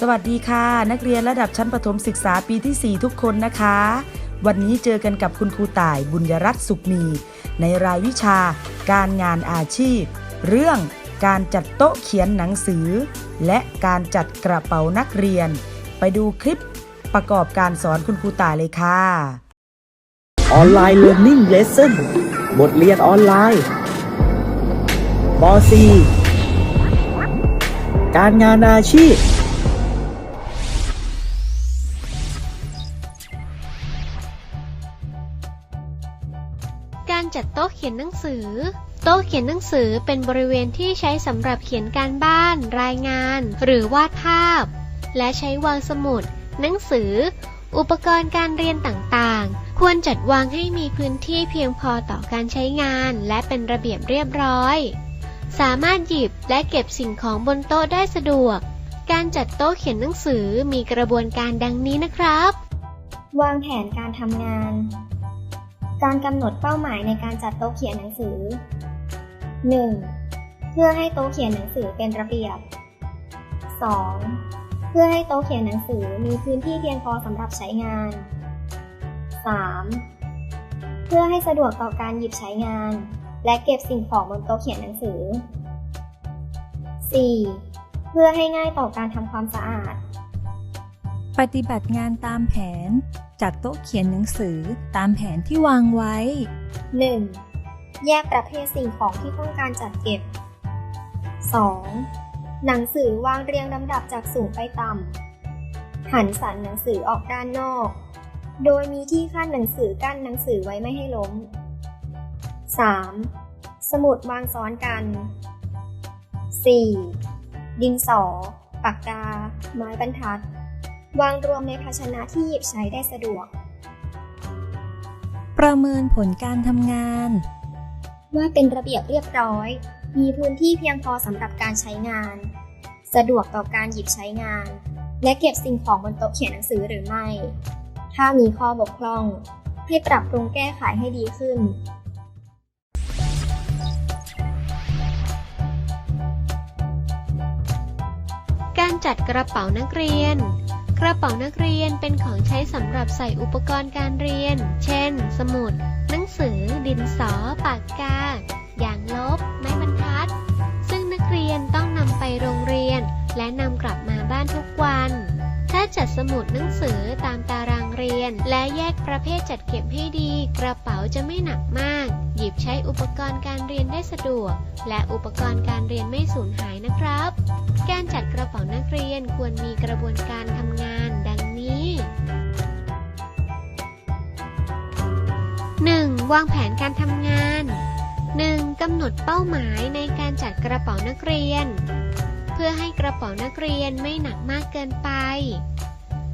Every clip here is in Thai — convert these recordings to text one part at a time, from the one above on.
สวัสดีค่ะ นักเรียนระดับชั้นประถมศึกษาปีที่ 4 ทุกคนนะคะ วันนี้เจอกันกับคุณครูต่ายบุญยรัตน์สุขมี ในรายวิชา การงานอาชีพ เรื่องการจัดโต๊ะเขียนหนังสือ และการจัดกระเป๋านักเรียน ไปดูคลิปประกอบการสอนคุณครูต่ายเลยค่ะ ออนไลน์ Learning Lesson บทเรียนออนไลน์ป .4 การงานอาชีพ การจัดโต๊ะเขียนหนังสือ โต๊ะเขียนหนังสือเป็นบริเวณที่ใช้สำหรับเขียนการบ้าน รายงาน หรือวาดภาพ และใช้วางสมุด หนังสือ อุปกรณ์การเรียนต่างๆ ควรจัดวางให้มีพื้นที่เพียงพอต่อการใช้งาน และเป็นระเบียบเรียบร้อย สามารถหยิบและเก็บสิ่งของบนโต๊ะได้สะดวก การจัดโต๊ะเขียนหนังสือมีกระบวนการดังนี้นะครับ วางแผนการทำงาน การกำหนดเป้าหมายในการจัดโต๊ะเขียนหนังสือ 1. เพื่อให้โต๊ะเขียนหนังสือเป็นระเบียบ 2. เพื่อให้โต๊ะเขียนหนังสือมีพื้นที่เพียงพอสำหรับใช้งาน 3. เพื่อให้สะดวกต่อการหยิบใช้งาน และเก็บสิ่งของบนโต๊ะเขียนหนังสือ 4. เพื่อให้ง่ายต่อการทำความสะอาด ปฏิบัติงานตามแผน จัดโต๊ะเขียนหนังสือตามแผนที่วางไว้ 1. แยกประเภทสิ่งของที่ต้องการจัดเก็บ 2. หนังสือวางเรียงลำดับจากสูงไปต่ำ หันสันหนังสือออกด้านนอก โดยมีที่ขั้นหนังสือกั้นหนังสือไว้ไม่ให้ล้ม 3. สมุดวางซ้อนกัน 4. ดินสอ ปากกา ไม้บรรทัด วางรวมในภาชนะที่หยิบใช้ได้สะดวก ประเมินผลการทำงาน ว่าเป็นระเบียบเรียบร้อย มีพื้นที่เพียงพอสำหรับการใช้งาน สะดวกต่อการหยิบใช้งาน และเก็บสิ่งของบนโต๊ะเขียนหนังสือหรือไม่ ถ้ามีข้อบกพร่อง ให้ปรับปรุงแก้ไขให้ดีขึ้นการจัดกระเป๋านักเรียน กระเป๋านักเรียนเป็นของใช้สำหรับใส่อุปกรณ์การเรียน เช่น สมุด หนังสือ ดินสอ ปากกา อย่างลบ ไม้บรรทัด ซึ่งนักเรียนต้องนำไปโรงเรียน และนำกลับมาบ้านทุกวัน ถ้าจัดสมุดหนังสือตามตารางเรียน และแยกประเภทจัดเก็บให้ดี กระเป๋าจะไม่หนักมาก หยิบใช้อุปกรณ์การเรียนได้สะดวก และอุปกรณ์การเรียนไม่สูญหายนะครับ การจัดกระเป๋านักเรียนควรมีกระบวนการ วางแผนการทำงาน 1. กำหนดเป้าหมายในการจัดกระเป๋านักเรียน เพื่อให้กระเป๋านักเรียนไม่หนักมากเกินไป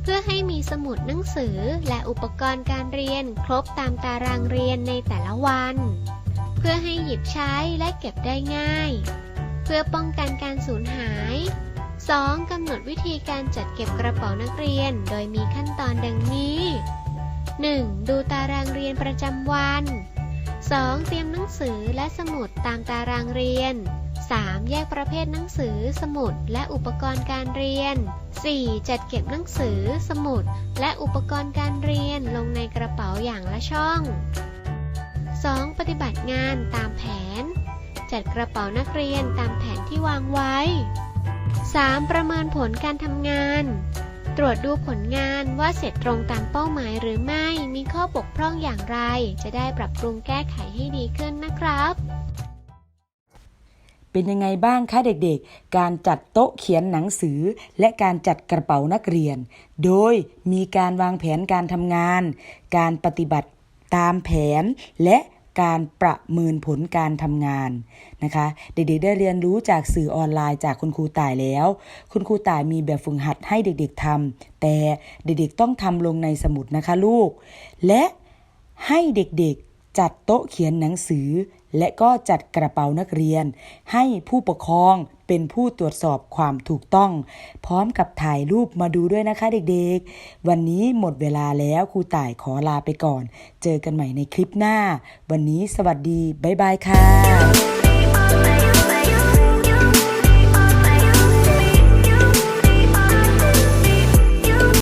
เพื่อให้มีสมุดหนังสือและอุปกรณ์การเรียนครบตามตารางเรียนในแต่ละวัน เพื่อให้หยิบใช้และเก็บได้ง่าย เพื่อป้องกันการสูญหาย 2. กำหนดวิธีการจัดเก็บกระเป๋านักเรียน โดยมีขั้นตอนดังนี้ 1. ดูตารางเรียนประจำวัน 2. เตรียมหนังสือและสมุดตามตารางเรียน 3. แยกประเภทหนังสือ สมุด และอุปกรณ์การเรียน 4. จัดเก็บหนังสือ สมุด และอุปกรณ์การเรียนลงในกระเป๋าอย่างละช่อง 2. ปฏิบัติงานตามแผน จัดกระเป๋านักเรียนตามแผนที่วางไว้ 3. ประเมินผลการทำงาน ตรวจดูผลงานว่าเสร็จตรงตามเป้าหมายหรือไม่ มีข้อบกพร่องอย่างไร จะได้ปรับปรุงแก้ไขให้ดีขึ้นนะครับ เป็นยังไงบ้างคะเด็กๆ การจัดโต๊ะเขียนหนังสือ และการจัดกระเป๋านักเรียน โดยมีการวางแผนการทำงาน การปฏิบัติตามแผนและ การประเมินผลการทำงานนะคะ เด็กๆได้เรียนรู้จากสื่อออนไลน์จากคุณครูต่ายแล้ว คุณครูต่ายมีแบบฝึกหัดให้เด็กๆทำแต่เด็กๆต้องทำลงในสมุดนะคะลูก และให้เด็กๆจัดโต๊ะเขียนหนังสือ และก็จัดกระเป๋านักเรียน ให้ผู้ปกครองเป็นผู้ตรวจสอบความถูกต้อง พร้อมกับถ่ายรูปมาดูด้วยนะคะเด็กๆ วันนี้หมดเวลาแล้วครูต่ายขอลาไปก่อน เจอกันใหม่ในคลิปหน้า วันนี้สวัสดี บ๊ายบายค่ะ